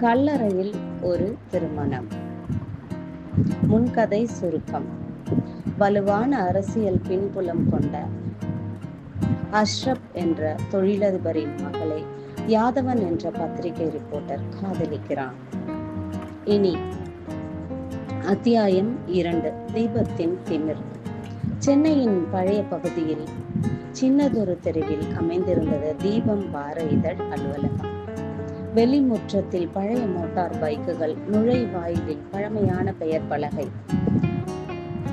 கல்லறையில் ஒரு திருமணம். முன்கதை சுருக்கம். வலுவான அரசியல் பின்புலம் கொண்ட அஷ்ரப் என்ற தொழிலதிபரின் மகளை யாதவன் என்ற பத்திரிகை ரிப்போர்ட்டர் காதலிக்கிறான். இனி அத்தியாயம் இரண்டு. தீபத்தின் திமிர். சென்னையின் பழைய பகுதியில் சின்னதொரு தெருவில் அமைந்திருந்தது தீபம் வார இதழ் அலுவலகம். வெளிமுற்றத்தில் பழைய மோட்டார் பைக்குகள் நுழைவாயிலில் பழமையான பெயர் பலகை.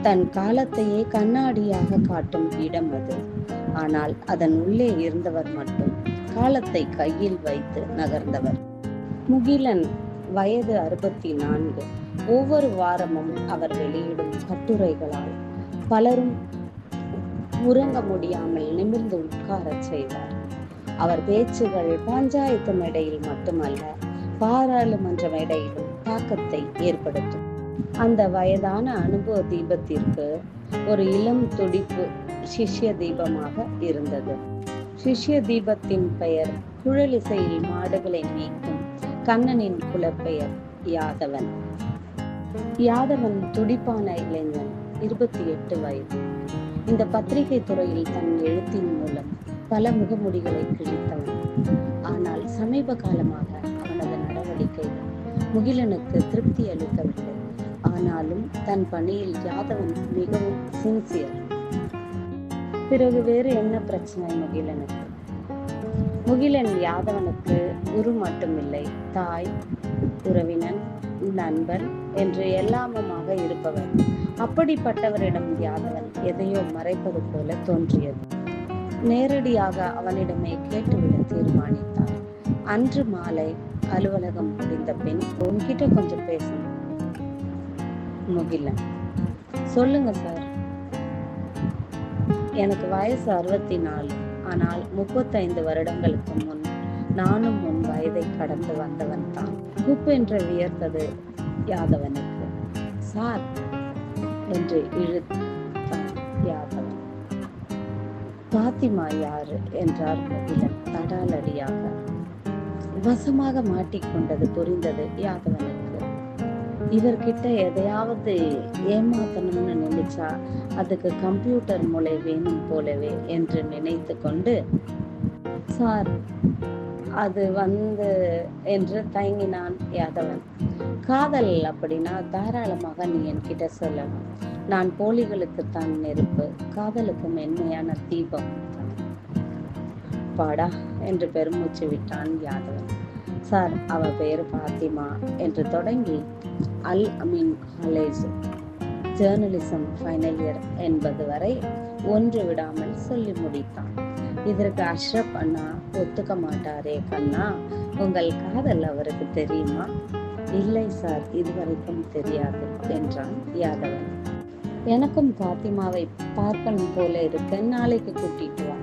தன் காலத்தையே கண்ணாடியாக காட்டும் இடம் அது. ஆனால் அதன் உள்ளே இருந்தவர் மட்டும் காலத்தை கையில் வைத்து நகர்ந்தவர். முகிலன் வயது அறுபத்தி நான்கு ஒவ்வொரு வாரமும் அவர் வெளியிடும் கட்டுரைகளால் பலரும் உறங்க முடியாமல் நிமிர்ந்து உட்காரச் செய்வார். அவர் பேச்சுகள் பஞ்சாயத்து மேடையில் மட்டுமல்ல பாராளுமன்ற மேடையிலும் தாக்கத்தை ஏற்படுத்தும். அந்த வயதான அனுபவ தீபத்திற்கு ஒரு இளம் துடிப்பு சிஷ்ய தீபமாக இருந்தது. சிஷ்ய தீபத்தின் பெயர் குழலிசையில் மாடுகளை மேய்க்கும் கண்ணனின் குலப்பெயர் யாதவன். யாதவன் துடிப்பான இளைஞன் இருபத்தி எட்டு வயது. இந்த பத்திரிகை துறையில் தன் எழுத்தின் மூலம் பல முகமுடிகளை கிழித்தவன். ஆனால் சமீப காலமாக அவனது நடவடிக்கை முகிலனுக்கு திருப்தி அளிக்கவில்லை. ஆனாலும் தன் பணியில் யாதவன் மிகவும் சின்சியர் பிறகு வேறு என்ன பிரச்சனை முகிலனுக்கு? முகிலன் யாதவனுக்கு குரு மட்டுமில்லை. தாய் உறவினன் நண்பன் என்று எல்லாமுமாக இருப்பவர் அப்படிப்பட்டவரிடம் யாதவன் எதையோ மறைப்பது போல தோன்றியது. நேரடியாக அவனிடமே கேட்டுவிட தீர்மானித்தார் அன்று மாலை அலுவலகம் முடிந்த பின் உன்கிட்ட கொஞ்சம் பேசணும் முகிலன். சொல்லுங்க சார். எனக்கு வயசு அறுபத்தி நாலு ஆனால் முப்பத்தைந்து வருடங்களுக்கு முன் நானும் உன் வயதை கடந்து வந்தவன் தான். குப்பென்று வியர்த்தது யாதவனுக்கு. சார் என்று இழுத்தான் யாதவன். பாத்திமா யாரு என்றார் முகிலன் தடாலடியாக. வசமாக மாட்டிக்கொண்டது புரிந்தது யாதவனுக்கு. இவர்கிட்ட எதையாவது ஏமாத்தணும்னு நினைச்சா அதுக்கு கம்ப்யூட்டர் மூளை வேணும் போலவே என்று நினைத்து கொண்டு சார் அது வந்து என்று தயங்கினான் யாதவன். காதல் அப்படின்னா தாராளமாக நீ என்கிட்ட சொல்லலாம் நான் போலிகளுக்கு தான் நெருப்பு காதலுக்கு மென்மையான தீபம். பாடா என்று பெருமூச்சு விட்டான் யாதவன். சார் அவ பெயர் பாத்திமா என்று தொடங்கி Al Ameen college journalism final year என்பது வரை ஒன்று விடாமல் சொல்லி முடித்தான். இதற்கு அஷ்ரப் அண்ணா ஒத்துக்க மாட்டாரே கண்ணா. உங்கள் காதல் அவருக்கு தெரியுமா? இல்லை சார் இதுவரைக்கும் தெரியாது என்றான் யாதவன். எனக்கும் பாத்திமாவை பார்க்கணும் போல இருக்கு நாளைக்கு கூட்டிட்டு வா.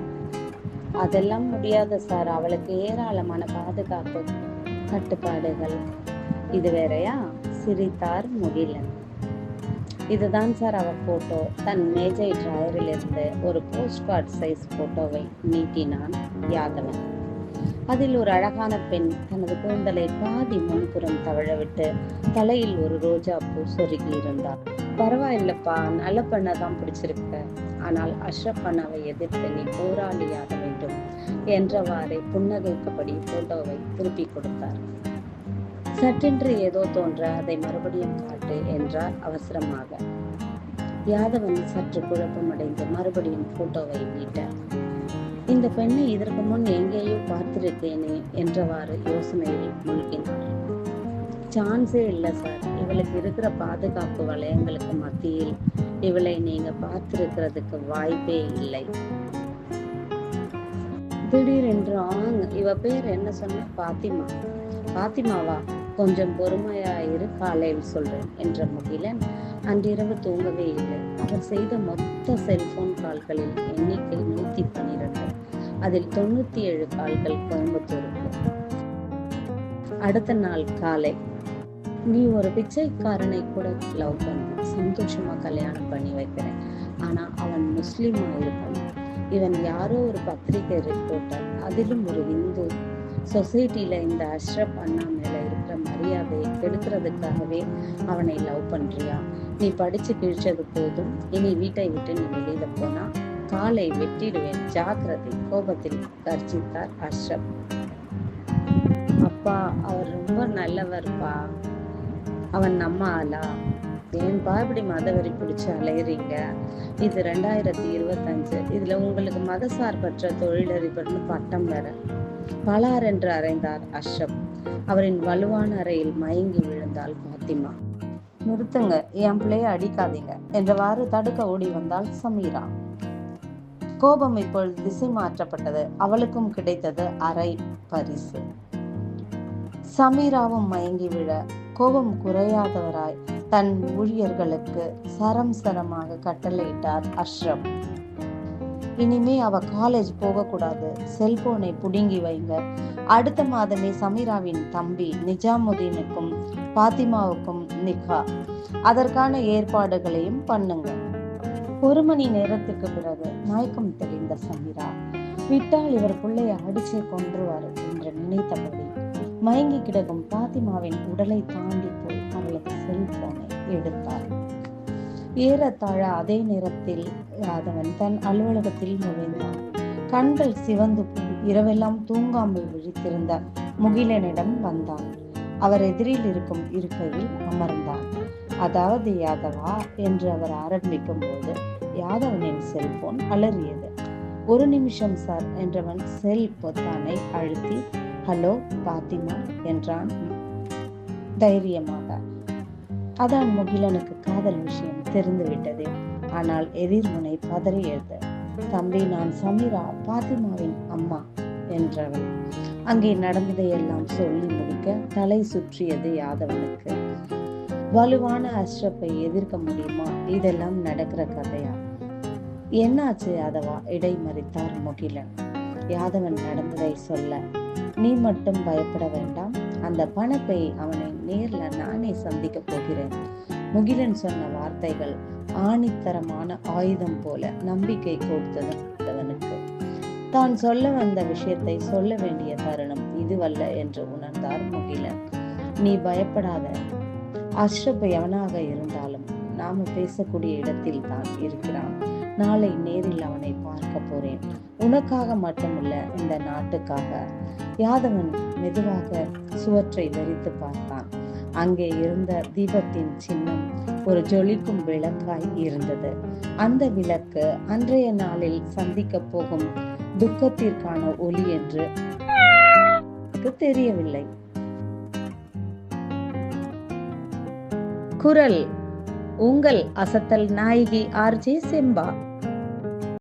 அதெல்லாம் முடியாது சார் அவளுக்கு ஏராளமான பாதுகாப்பு கட்டுப்பாடுகள். இது வேறையா? சிரித்தார் முகிலன். இதுதான் சார் அவர் போட்டோ தன் மேஜை டிராயரில் இருந்து ஒரு போஸ்ட் கார்டு சைஸ் போட்டோவை நீட்டினான் யாதவன். அதில் ஒரு அழகான பெண் தனது கூந்தலை பாதி முன்புறம் தவழவிட்டு தலையில் ஒரு ரோஜா பூ சொருகி இருந்தார் பரவாயில்லப்பா நல்ல பெண்ணை தான் பிடிச்சிருக்க. ஆனால் அஷ்ரப் அண்ணாவை எதிர்த்து நீ போராளியாக வேண்டும் என்றவாறே புன்னகைக்கப்படி போட்டோவை திருப்பி கொடுத்தார். சட்டென்று ஏதோ தோன்ற அதை மறுபடியும் காட்டு என்றார் அவசரமாக. யாதவன் சற்று குழப்பமடைந்து மறுபடியும் போட்டோவை நீட்டார் இந்த பெண்ணை இதற்கு முன் எங்கேயோ பார்த்திருக்கேனே என்றவாறு யோசனையில் மூழ்கினார் சான்ஸே இல்லை சார். இவளுக்கு இருக்கிற பாதுகாப்பு வளையங்களுக்கு மத்தியில் இவளை நீங்க பார்த்திருக்கிறதுக்கு வாய்ப்பே இல்லை. திடீரென்று ஆங் இவ பேர் என்ன சொன்ன? பாத்திமா. பாத்திமாவா? கொஞ்சம் பொறுமையா இரு காலையில் சொல்றேன் என்ற முகிலன் அன்றிரவு தூங்கவே இல்லை. அவர் செய்த மொத்த செல்போன் கால்களில் எண்ணிக்கை நூத்தி பன்னிரண்டு அதில் தொண்ணூத்தி ஏழு கால்கள் கோயம்புத்தூருக்கு. அடுத்த நாள் காலை நீ ஒரு பிச்சைக்காரனை கூட லவ் பண்ண. சந்தோஷமா கல்யாணம் பண்ணி வைக்கிறேன். ஆனா அவன் முஸ்லீமா இருப்பான் இவன் யாரோ ஒரு பத்திரிகை ரிப்போர்ட்டர் அதிலும் ஒரு இந்து. சொசைட்டியில இந்த அஷ்ரப் அண்ணா மேல இருக்கிற மரியாதையை கெடுக்கிறதுக்காகவே அவனை லவ் பண்றியா? நீ படிச்சு கிழிச்சது போதும். இனி வீட்டை விட்டு நீ வெளியில போனா காலை வெட்டிடுவேன் ஜாக்கிரதை. கோபத்தில் கர்ஜித்தார் அஷ்ரப். அப்பா அவர் ரொம்ப நல்லவர்ப்பா. அவன் நம்ம ஆளா? ஏன்பா இப்படி மதவெறி பிடிச்சு அலையுறீங்க? இது ரெண்டாயிரத்தி இருபத்தஞ்சு. இதுல உங்களுக்கு மதசார்பற்ற தொழிலதிபர்னு பட்டம் வேற. பலார் என்று அறைந்தார் அஷ்ரப். அவரின் வலுவான அறையில் மயங்கி விழுந்தாள் பாத்திமா. நிறுத்துங்க. என் பிள்ளைய அடிக்காதீங்க. என்றவாறு தடுக்க ஓடி வந்தாள் சமீரா. கோபம் இப்பொழுது திசை மாற்றப்பட்டது. அவளுக்கும் கிடைத்தது அரை பரிசு. சமீராவும் மயங்கி விழ கோபம் குறையாதவராய் தன் ஊழியர்களுக்கு சரம் சரமாக கட்டளையிட்டார் அஷ்ரப் இனிமே அவ காலேஜ் போகக்கூடாது. செல்போனை புடுங்கி வைங்க. அடுத்த மாதமே சமீராவின் தம்பி நிஜாமுதீனுக்கும் பாத்திமாவுக்கும் நிகா. அதற்கான ஏற்பாடுகளையும் பண்ணுங்க ஒரு மணி நேரத்துக்கு பிறகு மயக்கம் தெளிந்த சமீரா விட்டால் இவர் பிள்ளைய அடிச்சு கொன்றுவார் என்று நினைத்தபடி மயங்கி கிடக்கும் பாத்திமாவின் உடலை தாண்டி போய் அவளது செல்போனை எடுத்தார் ஏறத்தாழ அதே நேரத்தில் ராதவன் தன் அலுவலகத்தில் நுழைந்தான். கண்கள் சிவந்து போய் இரவெல்லாம் தூங்காமல் விழித்திருந்த முகிலனிடம் வந்தான். அவர் எதிரில் இருக்கும் இருக்கையில் அமர்ந்தான். அதாவது யாதவா என்று அவர் ஆரம்பிக்கும் போது யாதவனின் செல்போன் அலறியது. ஒரு நிமிஷம் சார் என்றவன் செல் பொத்தானை அழுத்தி ஹலோ பாத்திமா என்றான் தைரியமாக. அதான் முகிலனுக்கு காதல் விஷயம் தெரிந்துவிட்டது ஆனால் எதிர்முனை பதறியது தம்பி நான் சமீரா பாத்திமாவின் அம்மா என்றவன். அங்கே நடந்ததையெல்லாம் சொல்லி முடிக்க தலை சுற்றியது யாதவனுக்கு. வலுவான அஷ்ரப்பை எதிர்க்க முடியுமா? இதெல்லாம் நடக்கிற கதையா? என்னாச்சு யாதவா? இடைமறித்தார் முகிலன். யாதவன் நடந்ததை சொல்ல நீ மட்டும் பயப்பட வேண்டாம். அந்த பணப்பை அவனை நேர்ல நானே சந்திக்க போகிறேன். முகிலன் சொன்ன வார்த்தைகள் ஆணித்தரமான ஆயுதம் போல நம்பிக்கை கொடுத்தது அவனுக்கு தான் சொல்ல வந்த விஷயத்தை சொல்ல வேண்டிய தருணம் இதுவல்ல என்று உணர்ந்தார் முகிலன். நீ பயப்படாத. அஷ்ரப் எவனாக இருந்தாலும் நாம பேசக்கூடிய இடத்தில் தான் இருக்கிறான். நாளை நேரில் அவனை பார்க்க போறேன். உனக்காக மட்டுமல்ல இந்த நாட்டுக்காக. யாதவன் மெதுவாக சுவற்றை வெறித்து பார்த்தான். அங்கே இருந்த தீபத்தின் சின்னம் ஒரு ஜொலிக்கும் விளக்காய் இருந்தது. அந்த விளக்கு அன்றைய நாளில் சந்திக்க போகும் துக்கத்திற்கான ஒலி என்று. தெரியவில்லை. குரல் உங்கள் அசத்தல் நாயகி ஆர்ஜே செம்பா.